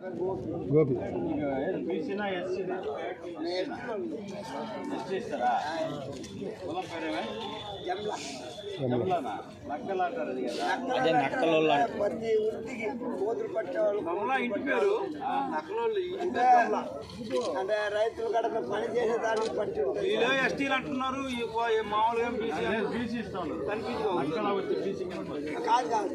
గోపి. అది కదా అదే నక్కలోళ్ళు పట్టేవాళ్ళు ఇంటి పేరు? అంటే రైతులు గడప పని చేసే దానికి పట్టి. వీళ్ళు ఎస్టీలు అంటున్నారు మామూలుగా బీసీ కనిపించు కాదు కాదు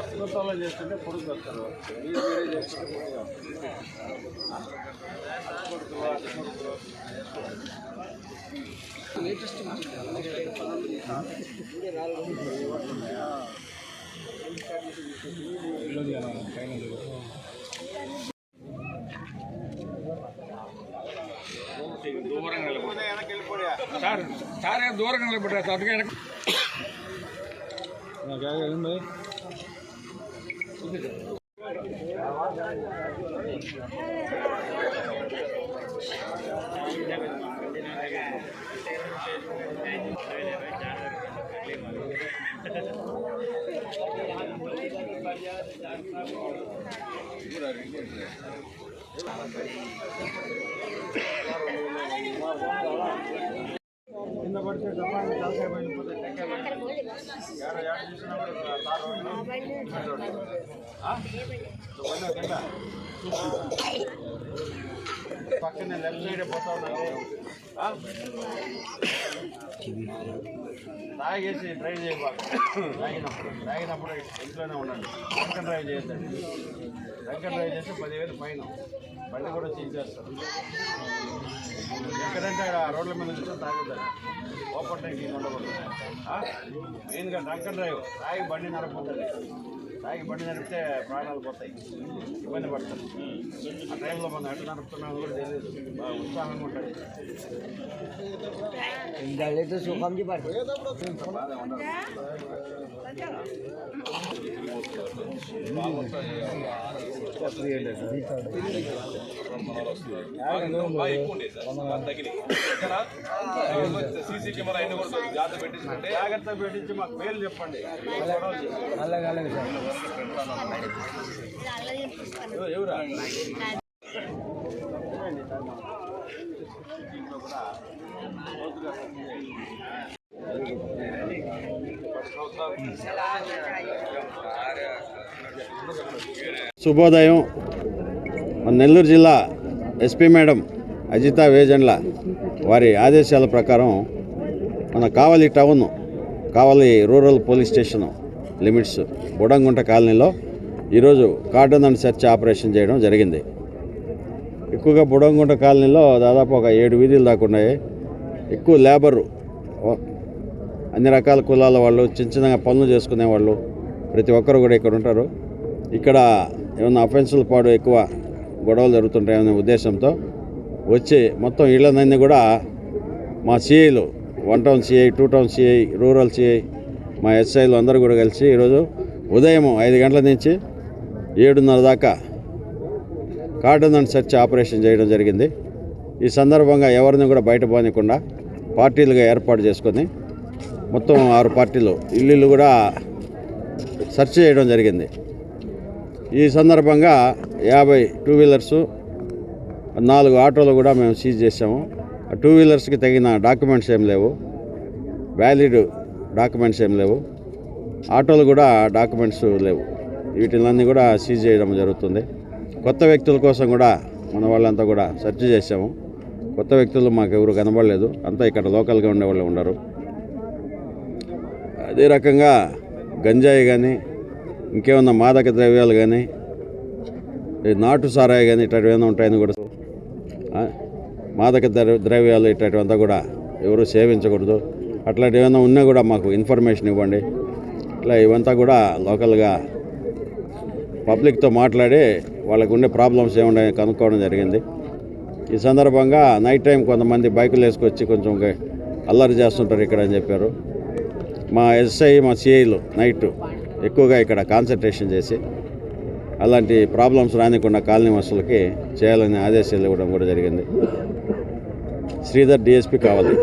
ప్రభుత్వంలో చేస్తుంటే పొడుగు వస్తారు మీరు వేరే చేస్తుంటే పొడుగు వస్తారు. వెనక్కి వెళ్ళిపోయా సార్ సార్ దూరంగా నిలబడ్డా సార్ क्या करें भाई इन पड़ते తలకాయ పక్కనే లెఫ్ట్ సైడ్ పోతా ఉన్నాను తాగేసి డ్రైవ్ చేయబాకు. తాగినప్పుడు తాగినప్పుడు ఇంట్లోనే ఉండండి. డ్రంక్ డ్రైవ్ చేయొద్దండి. డ్రంక్ డ్రైవ్ చేస్తే పదివేలు పైన బండి కూడా చేసేస్తారు ఎక్కడంటే ఆ రోడ్ల మీద చూస్తే తాగుతారు. ఓపెన్ ట్యాంకింగ్ ఉండకూడదు. మెయిన్గా డ్రంక్ డ్రైవ్. తాగి బండి నడపొద్దండి. తాగి బండి నడిపితే ప్రాణాలు పోతాయి. ఇబ్బంది పడతారు. టైంలో మనం ఎట్లా నడుపుతున్నామో కూడా తెలియదు. బాగా ఉత్సాహంగా ఉంటుంది ఇందాళ్ళైతే సుఖంకి పడుతుంది సీసీ కెమెరా అయిన కూడా జాగ్రత్త పెట్టించుకుంటే జాగ్రత్త పెట్టించి మాకు పేర్లు చెప్పండి. అలాగే అలాగే సార్ ఎవ- ఎవరా? కూడా లోతుగా శుభోదయం. మన నెల్లూరు జిల్లా ఎస్పీ మేడం అజిత వేజండ్ల వారి ఆదేశాల ప్రకారం మన Kavali town Kavali rural police station limits Budangunta కాలనీలో ఈరోజు కార్డన్ అండ్ సెర్చ్ ఆపరేషన్ చేయడం జరిగింది. ఎక్కువగా బుడంగుంట కాలనీలో దాదాపు ఒక ఏడు వీధులు దాకా ఉన్నాయి. ఎక్కువ లేబరు. అన్ని రకాల కులాల వాళ్ళు చిన్న చిన్నగా పనులు చేసుకునే వాళ్ళు ప్రతి ఒక్కరు కూడా ఇక్కడ ఉంటారు. ఇక్కడ ఏమైనా అఫెన్సుల పాడు ఎక్కువ గొడవలు జరుగుతుంటాయనే ఉద్దేశంతో వచ్చి మొత్తం ఇళ్ళనన్నీ కూడా మా సిఐలు one town CI two town CI rural CI మా ఎస్ఐలు అందరూ కూడా కలిసి ఈరోజు ఉదయం ఐదు గంటల నుంచి ఏడున్నర దాకా కార్డన్ అండ్ సెర్చ్ ఆపరేషన్ చేయడం జరిగింది. ఈ సందర్భంగా ఎవరిని కూడా బయట పోనీయకుండా పార్టీలుగా ఏర్పాటు చేసుకొని మొత్తం ఆరు పార్టీలు ఇల్లు కూడా సెర్చ్ చేయడం జరిగింది. ఈ సందర్భంగా యాభై టూ వీలర్సు నాలుగు ఆటోలు కూడా మేము సీజ్ చేసాము ఆ టూ వీలర్స్కి తగిన డాక్యుమెంట్స్ ఏం లేవు. వ్యాలిడ్ డాక్యుమెంట్స్ ఏం లేవు. ఆటోలు కూడా డాక్యుమెంట్స్ లేవు. వీటిలన్నీ కూడా సీజ్ చేయడం జరుగుతుంది. కొత్త వ్యక్తుల కోసం కూడా మన వాళ్ళంతా కూడా సెర్చ్ చేసాము కొత్త వ్యక్తులు మాకు ఎవరు కనబడలేదు. అంతా ఇక్కడ లోకల్గా ఉండేవాళ్ళు ఉండరు అదే రకంగా గంజాయి కానీ ఇంకేమన్నా మాదక ద్రవ్యాలు కానీ నాటు సారాయి కానీ ఇట్లాంటివి ఏమైనా ఉంటాయని కూడా మాదక ద్రవ్యాలు ఇట్లాంటివంతా కూడా ఎవరు సేవించకూడదు. అట్లాంటివి ఏమైనా ఉన్నా కూడా మాకు ఇన్ఫర్మేషన్ ఇవ్వండి. ఇట్లా ఇవంతా కూడా లోకల్గా పబ్లిక్తో మాట్లాడి వాళ్ళకు ఉండే ప్రాబ్లమ్స్ ఏమున్నాయో కనుక్కోవడం జరిగింది. ఈ సందర్భంగా నైట్ టైం కొంతమంది బైకులు వేసుకొచ్చి కొంచెం అల్లరి చేస్తుంటారు ఇక్కడ అని చెప్పారు. మా ఎస్ఐ మా సిఐలు నైట్ ఎక్కువగా ఇక్కడ కాన్సన్ట్రేషన్ చేసి అలాంటి ప్రాబ్లమ్స్ రానికుండా కాలనీ వస్తువులకి చేయాలని ఆదేశాలు ఇవ్వడం కూడా జరిగింది. శ్రీధర్ డిఎస్పి కావాలి.